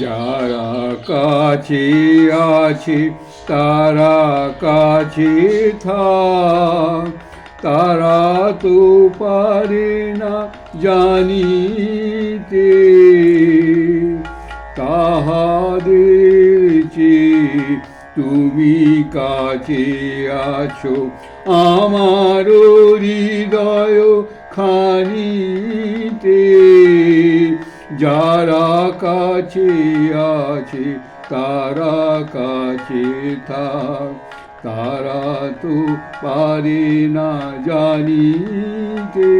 যারা কাছে আছে, তারা কাছে থাক। তারা তো পারে না জানিতে। তাহাদের চেয়ে তুমি কাছে আছো আমার হৃদয় খানিতে। যারা কাছে আছে, তারা কাছে থাক। তারা তো পারে না জানিতে।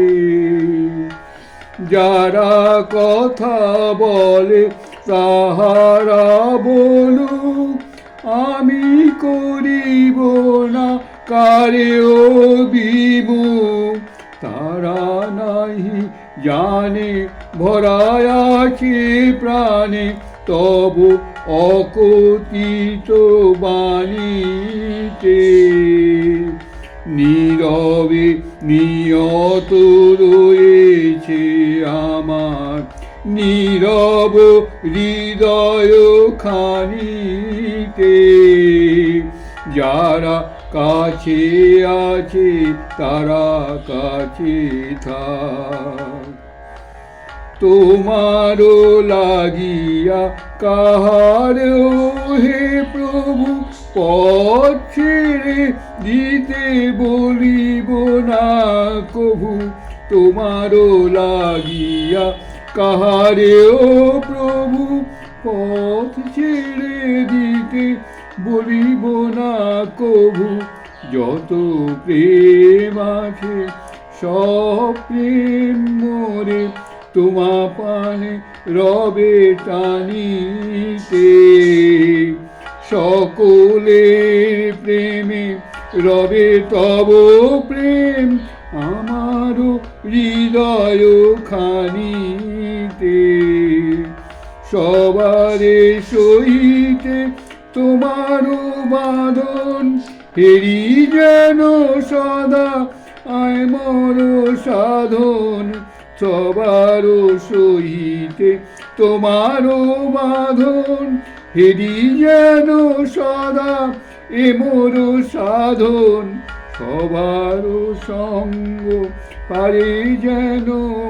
যারা কথা বলে, তাহারা বলুক, আমি করিব না, কারেও বিমুখ। তারা নাহি জানে, ভরায় আছে প্রাণে, তব অকথিত বাণীতে। নীরবে নিয়ত রয়েছে আমার, নীরব হৃদয় খানিতে। যারা কাছে আছে, তারা কাছে থাক। তোমারও লাগিয়া কাহার হে প্রভু, পথ ছেড়ে দিতে বলিব না কভু। তোমারও লাগিয়া কাহারে ও প্রভু, পথ ছেড়ে দিতে বলিব না কভু। যত প্রেম আছে, সব প্রেম তোমা পানে রবে টানিতে। সকলের প্রেমে রবে তব প্রেম, আমারও হৃদয় খানিতে। সবারে সহিতে তোমারও বাঁধন, হেরি যেন সদা আয় মর সাধন। সবারও সহিতে তোমারও বাঁধন। হেরি যেন সদা এ মোর সাধন। সবারও সঙ্গ পারে যেন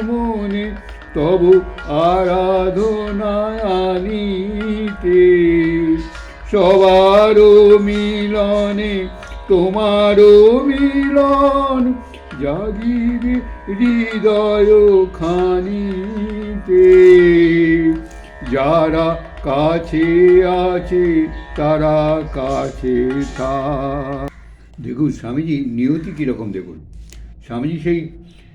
মনে, তব আরাধনায় আনিতে। সবারও মিলনে, তোমারও মিলন জাগিবে হৃদয় খানিতে। যারা কাছে আছে, তারা কাছে দেখুন, স্বামীজি নিয়তি কীরকম দেখুন। স্বামীজি সেই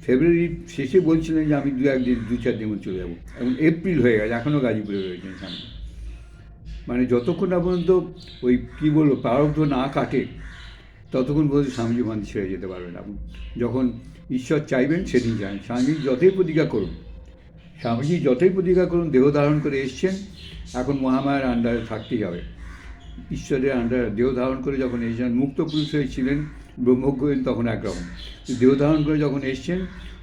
ফেব্রুয়ারির শেষে বলছিলেন যে, আমি দু একদিন, দু চার দিন চলে যাব। এখন এপ্রিল হয়ে গেছে এখনও গাজীপুরে রয়েছেন স্বামী মানে যতক্ষণ না পর্যন্ত ওই, কী বলব প্রারব্ধ না কাটে ততক্ষণ পর্যন্ত স্বামীজি মানুষ ছেড়ে যেতে পারবেন আপনি যখন ঈশ্বর চাইবেন সেদিন যান। স্বামীজি যতই প্রতিজ্ঞা করুন, স্বামীজি যতই প্রতিজ্ঞা করুন, দেহ ধারণ করে এসছেন, এখন মহামায়ার আন্ডারে থাকতেই হবে। ঈশ্বরের আন্ডারে দেহ ধারণ করে যখন এসেছেন, মুক্ত পুরুষ হয়ে ছিলেন, ব্রহ্মজ্ঞ তখন একরকম। দেহ ধারণ করে যখন এসছেন,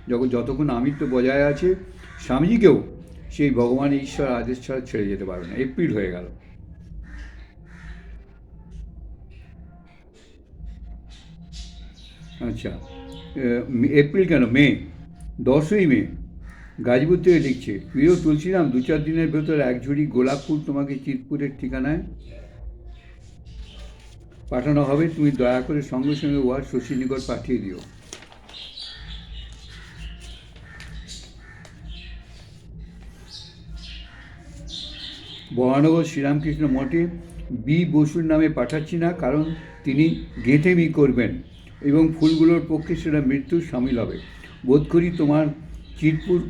যখন যতক্ষণ আমিত্ব বজায় আছে, স্বামীজিকেও সেই ভগবান ঈশ্বর আদেশ ছাড়া ছেড়ে যেতে পারবে না। এপ্রিল হয়ে গেল। আচ্ছা এপ্রিল কেন? মে? দশই মে। গাজীপুর থেকে লিখছে প্রিয় তুলসীরাম, দু চার দিনের ভেতর এক ঝুড়ি গোলাপ ফুল তোমাকে চিতপুরের ঠিকানায় পাঠানো হবে। তুমি দয়া করে সঙ্গে সঙ্গে উহার শশী নিকট পাঠিয়ে দিও। বহানগর শ্রীরামকৃষ্ণ মঠে বি বসুর নামে পাঠাচ্ছি না, কারণ তিনি গেঁথেমি করবেন। এবং ফুলগুলোর পক্ষে সেটা মৃত্যুর সামিল হবে। বোধ করি তোমার চিরপুর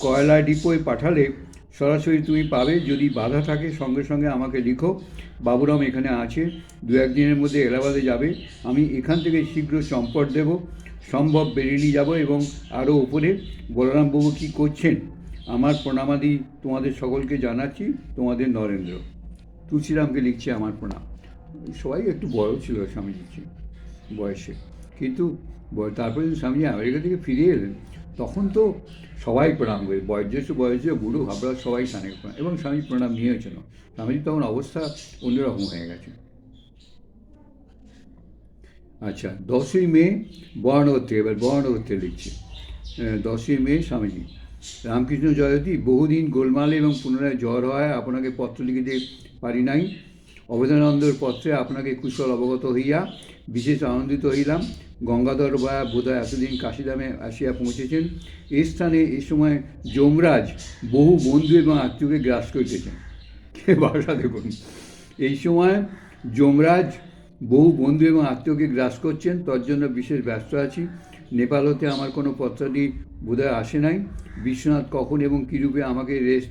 কয়লা ডিপোয় পাঠালে সরাসরি তুমি পাবে। যদি বাধা থাকে, সঙ্গে সঙ্গে আমাকে লিখো। বাবুরাম এখানে আছে। দু একদিনের মধ্যে এলাহাবাদে যাবে। আমি এখান থেকে শীঘ্র সম্পদ দেব। সম্ভব বেরিয়ে যাব এবং আরও উপরে। বলরামবাবু কী করছেন? আমার প্রণামাদি তোমাদের সকলকে জানাচ্ছি, তোমাদের নরেন্দ্র। তুলসীরামকে লিখছে আমার প্রণাম। সবাই একটু বড় ছিল, স্বামীজি। বয়সে। কিন্তু তারপরে যখন স্বামীজি আমেরিকা থেকে ফিরে এলেন, তখন তো সবাই প্রণাম করে। বয়োজ্যেষ্ঠ বয়োজ্যেষ্ঠ, বুড়ো ভাবরা সবাই স্বামীকে প্রণাম এবং স্বামী প্রণাম নিয়েছিল স্বামীর তখন অবস্থা অন্যরকম হয়ে গেছে। আচ্ছা দশই মে বর্ণবর্তী এবার বর্ণবর্তী লিখছি। দশই মে স্বামীজি, রামকৃষ্ণ জয়তী বহুদিন গোলমালে এবং পুনরায় জ্বর হয়, আপনাকে পত্র লিখিতে পারি নাই। অবেদনানন্দর পত্রে আপনাকে কুশল অবগত হইয়া বিশেষ আনন্দিত হইলাম। গঙ্গাধর বা বোধহয় এতদিন কাশিদামে আসিয়া পৌঁছেছেন। এই স্থানে এ সময় যমরাজ বহু বন্ধু এবং আত্মীয়কে গ্রাস করিতেছেন। কে ভাষা দেখুন। এই সময় যমরাজ বহু বন্ধু এবং আত্মীয়কে গ্রাস করছেন। তার জন্য বিশেষ ব্যস্ত আছি। নেপাল হতে আমার কোনো পত্রাদি বোধহয় আসে নাই। বিশ্বনাথ কখন এবং কীরূপে আমাকে রেস্ট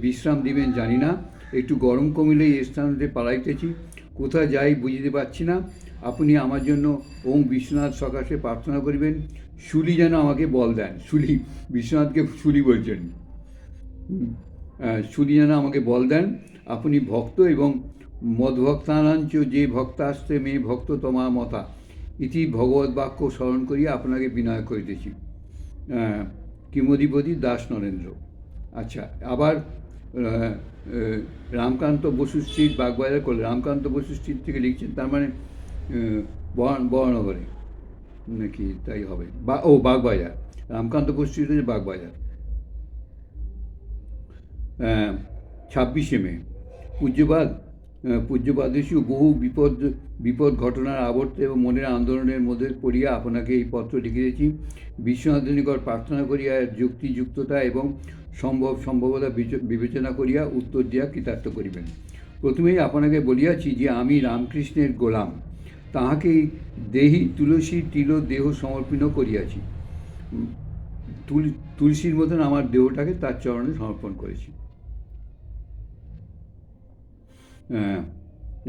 বিশ্রাম দিবেন জানি না। একটু গরম কমিলেই স্থান হতে পালাইতেছি। কোথায় যাই বুঝতে পারছি না। আপনি আমার জন্য ওম বিশ্বনাথ সকাশে প্রার্থনা করিবেন। শুলি যেন আমাকে বল দেন। শুলি, বিশ্বনাথকে শুলি বলছেন। শুলি যেন আমাকে বল দেন। আপনি ভক্ত এবং মদভক্তানাঞ্চ যে ভক্ত ভক্তাস্তে মেয়ে ভক্ত তোমা মতা। ইতি ভগবত বাক্য স্মরণ করিয়া আপনাকে বিনয় করিতেছি। কিমধিপতি দাস নরেন্দ্র। আচ্ছা আবার রামকান্ত বসু স্ট্রিট বাগবাজার করলে রামকান্ত বসু স্ট্রিট থেকে লিখছেন, তার মানে বহন- নাকি তাই হবে। বা, ও, বাগবাজার। রামকান্ত স্ট্রিট হচ্ছে বাগবাজার। ছাব্বিশে মে। পূজ্যবাদ পূজ্যবাদেশীয় বহু বিপদ বিপদ ঘটনার আবর্তে এবং মনের আন্দোলনের মধ্যে পড়িয়া আপনাকে এই পত্র লিখিতেছি। বিশ্বনাথ নিকট প্রার্থনা করিয়া যুক্তিযুক্ততা এবং সম্ভব, সম্ভবতা বিচ- বিবেচনা করিয়া উত্তর দিয়া কৃতার্থ করিবেন। প্রথমেই আপনাকে বলিয়াছি যে আমি রামকৃষ্ণের গোলাম। তাহাকেই দেহি তুলসী তিল দেহ সমর্পণ করিয়াছি। তুল- তুলসীর মতন আমার দেহটাকে তার চরণে সমর্পণ করেছি। আহ,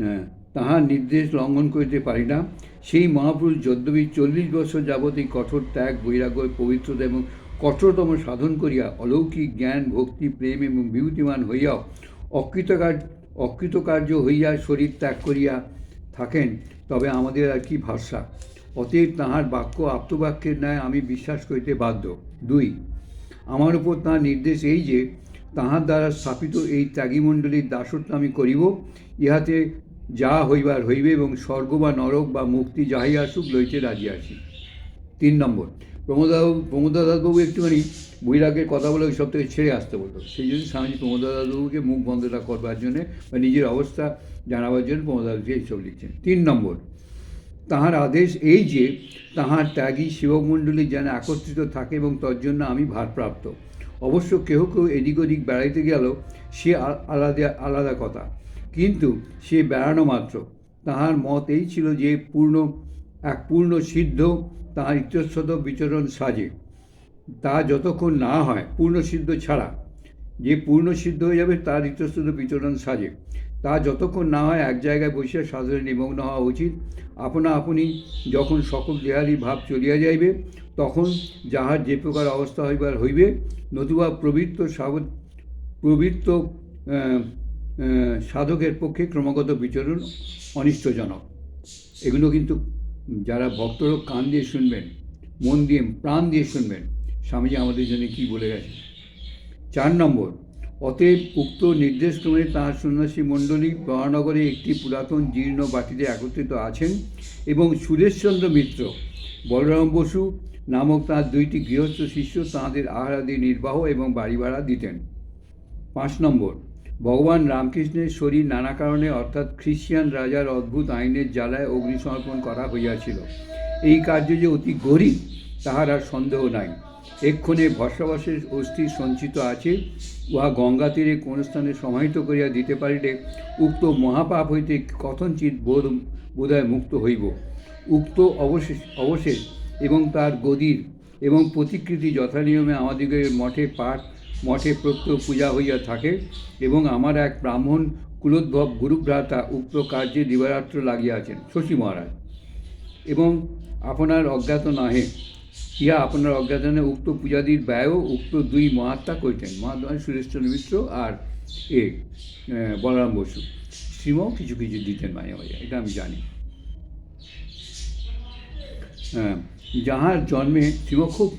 আহ, তাহার নির্দেশ লঙ্ঘন করিতে পারি না সেই মহাপুরুষ যদ্যপি চল্লিশ বছর যাবৎ এই কঠোর ত্যাগ বৈরাগ্য পবিত্রতা এবং কঠোরতম সাধন করিয়া অলৌকিক জ্ঞান ভক্তি প্রেম এবং বিভূতিমান হইয়াও অকৃতকার্য অকৃতকার্য হইয়া শরীর ত্যাগ করিয়া থাকেন তবে আমাদের আর কি ভাষা? অতএব তাহার বাক্য আত্মবাক্যের ন্যায় আমি বিশ্বাস করিতে বাধ্য। দুই, আমার উপর তাহার নির্দেশ এই যে, তাহার দ্বারা স্থাপিত এই ত্যাগীমণ্ডলীর দাসত্ব আমি করিব। ইহাতে যা হইবার হইবে এবং স্বর্গ বা নরক বা মুক্তি যাহাই আসুক লইতে রাজি আসি তিন নম্বর প্রমোদাবাবু প্রমোদাদাসবাবু একটুখানি বৈরাগের কথা বলে সব থেকে ছেড়ে আসতে বলতো। সেই জন্য স্বামীজি প্রমোদাদাসবাবুকে মুখ বন্ধটা করবার জন্যে বা নিজের অবস্থা জানাবার জন্য প্রমোদাদাসকে এইসব লিখছেন। তিন নম্বর, তাহার আদেশ এই যে তাহার ত্যাগী সেবকমণ্ডলী যেন একত্রিত থাকে এবং তার জন্য আমি ভারপ্রাপ্ত। অবশ্য কেহ কেউ এদিক ওদিক বেড়াইতে গেল, সে আলাদা আলাদা কথা। কিন্তু সে বেড়ানো মাত্র। তাহার মত এই ছিল যে পূর্ণ এক পূর্ণ সিদ্ধ তাহার ইত্যস্বত বিচরণ সাজে। তা যতক্ষণ না হয় পূর্ণ সিদ্ধ ছাড়া, যে পূর্ণ সিদ্ধ হয়ে যাবে তার ইতস্তত বিচরণ সাজে। তা যতক্ষণ না হয় এক জায়গায় বসিয়া সাধনে নিমগ্ন হওয়া উচিত। আপনা আপনি যখন সকল দেহারি ভাব চলিয়া যাইবে, তখন যাহার যে প্রকার অবস্থা হইবার হইবে, নতুবা প্রবৃত্ত সাবধ, প্রবৃত্ত সাধকের পক্ষে ক্রমাগত বিচরণ অনিষ্টজনক। এগুলো কিন্তু যারা ভক্তরা কান দিয়ে শুনবেন, মন দিয়ে, প্রাণ দিয়ে শুনবেন, স্বামীজি আমাদের জন্য কী বলে গেছে চার নম্বর, অতএব উক্ত নির্দেশ নির্দেশক্রমে তাঁর সন্ন্যাসী মণ্ডলী মহানগরে একটি পুরাতন জীর্ণ বাটিতে একত্রিত আছেন এবং সুরেশচন্দ্র মিত্র, বলরাম বসু নামক তাঁর দুইটি গৃহস্থ শিষ্য তাঁদের আহারাদি, নির্বাহ এবং বাড়ি ভাড়া দিতেন। পাঁচ নম্বর ভগবান রামকৃষ্ণের শরীর নানা কারণে, অর্থাৎ খ্রিস্টিয়ান রাজার অদ্ভুত আইনের জ্বালায় অগ্নিসমর্পণ করা হইয়াছিল। এই কার্য যে অতি গরিব, তাহার আর সন্দেহ নাই। এক্ষণে ভস্মাবাসের অস্থি সঞ্চিত আছে, উহা গঙ্গা তীরে কোন স্থানে সমাহিত করিয়া দিতে পারিলে উক্ত মহাপাপ হইতে কথঞ্চিত বোধ বোধহয় মুক্ত হইব। উক্ত অবশেষ অবশেষ এবং তার গদির এবং প্রতিকৃতি যথানিয়মে আমাদিগের মঠে পাঠ মঠে প্রত্যহ পূজা হইয়া থাকে এবং আমার এক ব্রাহ্মণ কুলোদ্ভব গুরুভ্রাতা উক্ত কার্যে দিবারাত্র লাগিয়াছেন শশী মহারাজ। এবং আপনার অজ্ঞাত নহে ইহা আপনার অজ্ঞাতনে উক্ত পূজাদির ব্যয়ও উক্ত দুই মহাত্মা করিতেন মহাত্মা সুরেশচন্দ্র মিশ্র আর এ বলরাম বসু। শ্রীমও কিছু কিছু দিতেন মাঝে মাঝে এটা আমি জানি। হ্যাঁ, যাহার জন্মে শ্রীম খুব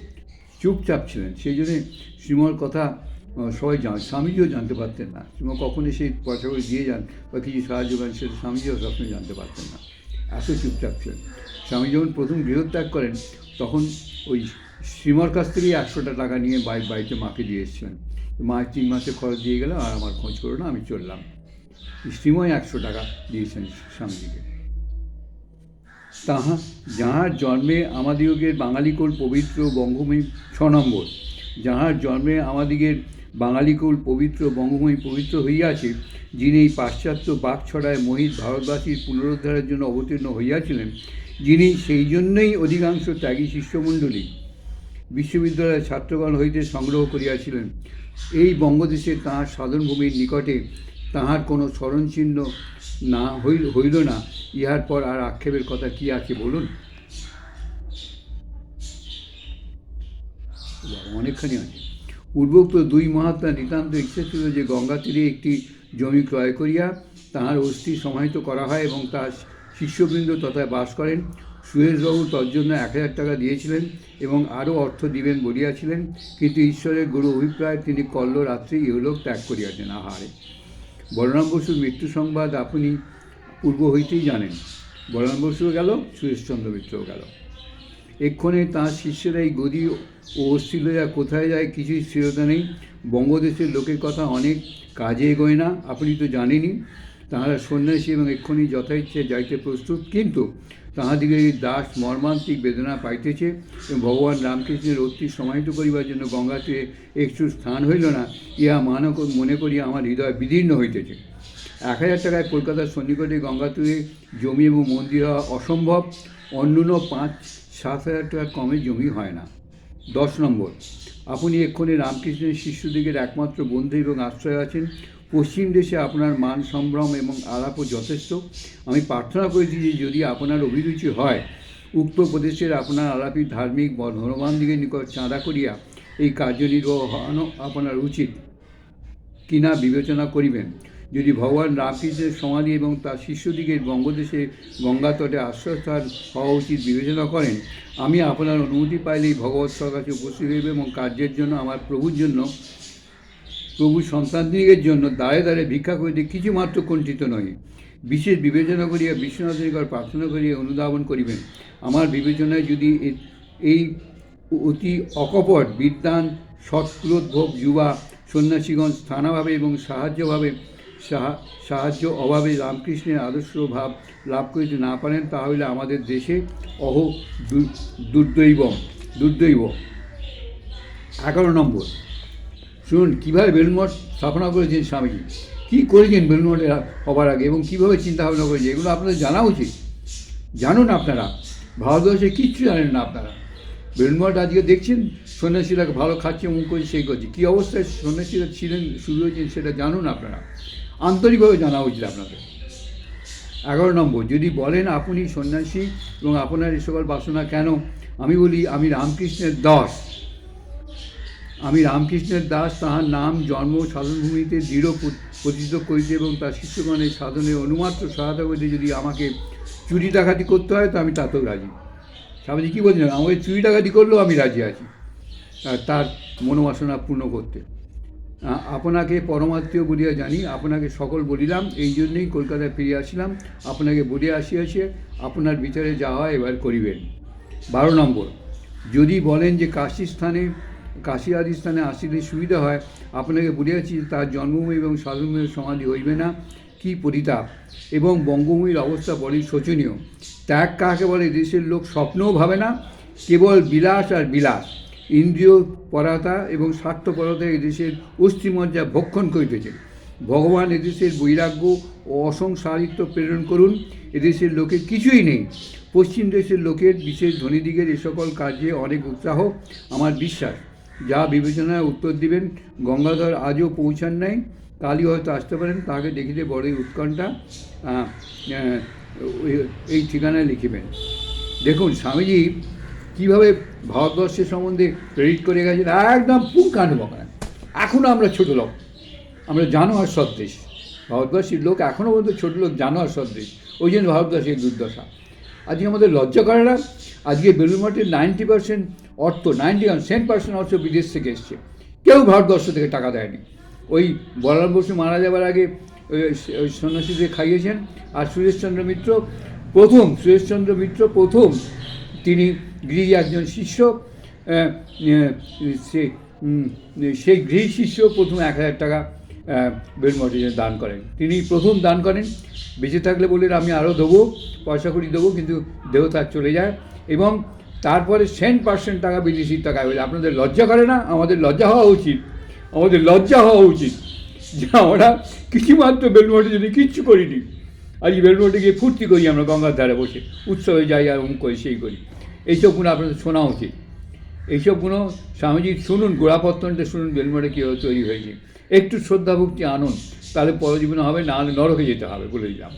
চুপচাপ ছিলেন। সেই জন্যে শ্রীমর কথা সবাই জান, স্বামীজিও জানতে পারতেন না। শ্রীম কখন এসে পয়সা করে দিয়ে যান বা কিছু সাহায্য করেন, সেটা স্বামীজিও সবসময় জানতে পারতেন না। এত চুপচাপ ছিলেন। স্বামী যখন প্রথম গৃহত্যাগ করেন, তখন ওই শ্রীমর কাছ থেকেই একশোটা টাকা নিয়ে বাড়ি, বাড়িতে মাকে দিয়ে এসেছিলেন। মা তিন মাসে খরচ দিয়ে গেল, আর আমার খোঁজ করো না, আমি চললাম। শ্রীময় একশো টাকা দিয়েছেন স্বামীজিকে। তাহা যাহার জন্মে আমাদিগের বাঙালিকুল পবিত্র বঙ্গভূমি, ছ নম্বর, যাহার জন্মে আমাদিগের বাঙালিকুল পবিত্র বঙ্গভূমি পবিত্র হইয়াছে, যিনি এই পাশ্চাত্য বাক ছড়ায় মহিত ভারতবাসীর পুনরুদ্ধারের জন্য অবতীর্ণ হইয়াছিলেন, যিনি সেই জন্যই অধিকাংশ ত্যাগী শিষ্যমণ্ডলী, বিশ্ববিদ্যালয়ের ছাত্রগণ হইতে সংগ্রহ করিয়াছিলেন। এই বঙ্গদেশে তাঁহার সাধনভূমির নিকটে তাহার কোনো স্মরণচিহ্ন না হইল হইল না। ইহার পর আর আক্ষেপের কথা কি আছে বলুন? অনেকখানি আছে। পূর্বোক্ত দুই মহাত্মা নিতান্ত ইচ্ছে ছিল যে গঙ্গা তীরে একটি জমি ক্রয় করিয়া তাহার অস্থি সমাহিত করা হয় এবং তার শিষ্যবৃন্দ তথায় বাস করেন, সুরেশবাবু তজ্জন্য এক হাজার টাকা দিয়েছিলেন এবং আরও অর্থ দিবেন বলিয়াছিলেন, কিন্তু ঈশ্বরের গুরু অভিপ্রায় তিনি কল্ল রাত্রি ইহলোক ত্যাগ করিয়াছেন। আহারে! বলরাম বসুর মৃত্যু সংবাদ আপনি পূর্ব হইতেই জানেন। বলরাম বসুও গেল, সুরেশচন্দ্র মিত্রও গেল। এক্ষণে তাঁর শিষ্যরা এই গদি ও অস্থি লইয়া কোথায় যায় কিছুই স্থিরতা নেই। বঙ্গদেশের লোকের কথা অনেক, কাজে এগোয় না, আপনি তো জানেনই। তাহারা সন্ন্যাসী এবং এক্ষুনি যথা ইচ্ছে যাইতে প্রস্তুত। কিন্তু তাহাদিকে এই দাস মর্মান্তিক বেদনা পাইতেছে এবং ভগবান রামকৃষ্ণের অতি সমাহিত করিবার জন্য গঙ্গাতে একটু স্থান হইল না, ইহা মানক মনে করিয়া আমার হৃদয় বিদীর্ণ হইতেছে। এক হাজার টাকায় কলকাতার সন্নিকটে গঙ্গাতীরে জমি এবং মন্দির হওয়া অসম্ভব অন্যান্য পাঁচ, সাত হাজার টাকার কমে জমি হয় না। দশ নম্বর, আপনি এক্ষণে রামকৃষ্ণের শিষ্যদিগের একমাত্র বন্ধু এবং আশ্রয় আছেন পশ্চিম দেশে আপনার মান সম্ভ্রম এবং আলাপও যথেষ্ট। আমি প্রার্থনা করেছি যে যদি আপনার অভিরুচি হয় উক্ত প্রদেশের আপনার আলাপী ধার্মিক বা ধনবান দিগের নিকট চাঁদা করিয়া এই কার্যনির্বাহনও আপনার উচিত কিনা বিবেচনা করিবেন। যদি ভগবান রামকৃষ্ণের সমাধি এবং তার শিষ্যদিগের বঙ্গদেশে গঙ্গা তটে আশ্রয়স্থান হওয়া উচিত বিবেচনা করেন, আমি আপনার অনুমতি পাইলেই ভগবৎসর কাছে উপস্থিত হইবে এবং কার্যের জন্য আমার প্রভুর জন্য প্রভু সন্তানদিগের জন্য দাঁড়ে দাঁড়ে ভিক্ষা করিতে কিছুমাত্র কুণ্ঠিত নয় বিশেষ বিবেচনা করিয়া বিশ্বনাথের নিকট প্রার্থনা করিয়া অনুধাবন করিবেন। আমার বিবেচনায় যদি এই অতি অকপট বিদ্যান সৎক্রোধভোগ যুবা সন্ন্যাসীগণ স্থানাভাবে এবং সাহায্যভাবে সাহা- সাহায্য অভাবে রামকৃষ্ণের আদর্শ ভাব লাভ করিতে না পারেন, তাহলে আমাদের দেশে অহ দুর্দৈব দুর্দৈব। এগারো নম্বর। শুনুন, কীভাবে বেলুনমঠ স্থাপনা করেছেন স্বামীজি? কী করেছেন বেলুনমঠে হবার আগে এবং কীভাবে চিন্তা ভাবনা করেছেন? এগুলো আপনাদের জানা উচিত। জানুন আপনারা। ভারতবর্ষে কিচ্ছু জানেন না আপনারা। বেলুনমঠ আজকে দেখছেন, সন্ন্যাসীরা ভালো খাচ্ছে, মুখ করছে সেই করছে। কী অবস্থায় সন্ন্যাসীরা ছিলেন, শুরু হয়েছেন সেটা জানুন আপনারা। আন্তরিকভাবে জানা উচিত আপনাদের। এগারো নম্বর, যদি বলেন আপনি সন্ন্যাসী এবং আপনার এ সকল বাসনা কেন? আমি বলি, আমি রামকৃষ্ণের দাস। আমি রামকৃষ্ণের দাস, তাহার নাম, জন্ম, সাধনভূমিতে দৃঢ় প্র- প্রতিষ্ঠিত করিতে এবং তার শিষ্যগণের সাধনে অনুমাত্র সহায়তা করিতে যদি আমাকে চুরি ডাকাতি করতে হয়, তো আমি তাতেও রাজি। স্বামীজি কী বলছেন আমাকে চুরি ডাকাতি করলেও আমি রাজি আছি। তার মনোবাসনা পূর্ণ করতে। আপনাকে পরমাত্মীয় বলিয়া জানি, আপনাকে সকল বলিলাম, এই জন্যই কলকাতায় ফিরে আসিলাম। আপনাকে বলিয়া আসিয়াছে, আপনার বিচারে যাওয়া এবার করিবেন। বারো নম্বর, যদি বলেন যে কাশী স্থানে কাশী আদি স্থানে আসিলে সুবিধা হয়। আপনাকে বলিয়াছি তার জন্মভূমি এবং সাধনভূমির সমাধি হইবে না। কি পরিতাপ এবং বঙ্গভূমির অবস্থা বড়ই শোচনীয়। ত্যাগ কাকে বলে? দেশের লোক স্বপ্নও ভাবে না। কেবল বিলাস আর বিলাস। ইন্দ্রিয় পরাতা এবং স্বার্থপরতা এই দেশের অস্থিমজ্জা ভক্ষণ করিতেছে। ভগবান এদেশের বৈরাগ্য ও অসংসারিত্ব প্রেরণ করুন। এদেশের লোকের কিছুই নেই। পশ্চিম দেশের লোকের বিশেষ ধনীদিগের এ সকল কাজে অনেক উৎসাহ। আমার বিশ্বাস। যা বিবেচনায় উত্তর দিবেন। গঙ্গাধর আজও পৌঁছান নাই। কালই হয়তো আসতে পারেন। তাকে দেখিতে বড়ই উৎকণ্ঠা। এই ঠিকানায় লিখিবেন। দেখুন, স্বামীজি কীভাবে ভারতবর্ষের সম্বন্ধে প্রেরিত করে গেছেন, একদম পুঙ্খানুপুঙ্খান এখনও আমরা ছোটো লোক। আমরা জানোয়ার সদৃশ। ভারতবর্ষের লোক এখনও পর্যন্ত ছোটো লোক, জানোয়ার সদৃশ। ওই জন্য ভারতবর্ষের দুর্দশা। আজকে আমাদের লজ্জা করে না? আজকে বেলুর মঠের নাইনটি পার্সেন্ট অর্থ নাইনটি সেভেন পার্সেন্ট অর্থ বিদেশ থেকে এসছে। কেউ ভারতবর্ষ থেকে টাকা দেয়নি। ওই বলার বসু মারা যাবার আগে ওই সন্ন্যাসীদের খাইয়েছেন আর সুরেশচন্দ্র মিত্র, প্রথম, সুরেশচন্দ্র মিত্র প্রথম তিনি গৃহী একজন শিষ্য সে সেই গৃহী শিষ্য প্রথম এক হাজার টাকা বেলমঠে দান করেন। তিনি প্রথম দান করেন, বেঁচে থাকলে বললেন, আমি আরও দেবো, পয়সা করি দেবো, কিন্তু দেহ তার চলে যায়। এবং তারপরে সেন্ট পার্সেন্ট টাকা বিদেশি টাকা বলে আপনাদের লজ্জা করে না? আমাদের লজ্জা হওয়া উচিত। আমাদের লজ্জা হওয়া উচিত যে আমরা কিছুমাত্র বেলমঠে যদি কিচ্ছু করিনি। আজ বেলমঠে গিয়ে ফুর্তি করি আমরা, গঙ্গার ধারে বসে। উৎসবে যাই আর অমুক করি, সেই করি। এইসবগুলো আপনাদের শোনা উচিত। এইসবগুলো স্বামীজি শুনুন, গোড়াপত্তনটা শুনুন বেলমঠে কীভাবে তৈরি হয়েছে। একটু শ্রদ্ধাভক্তি আনুন তাহলে পরজীবন হবে না হলে নরকে যেতে হবে বলে দিলাম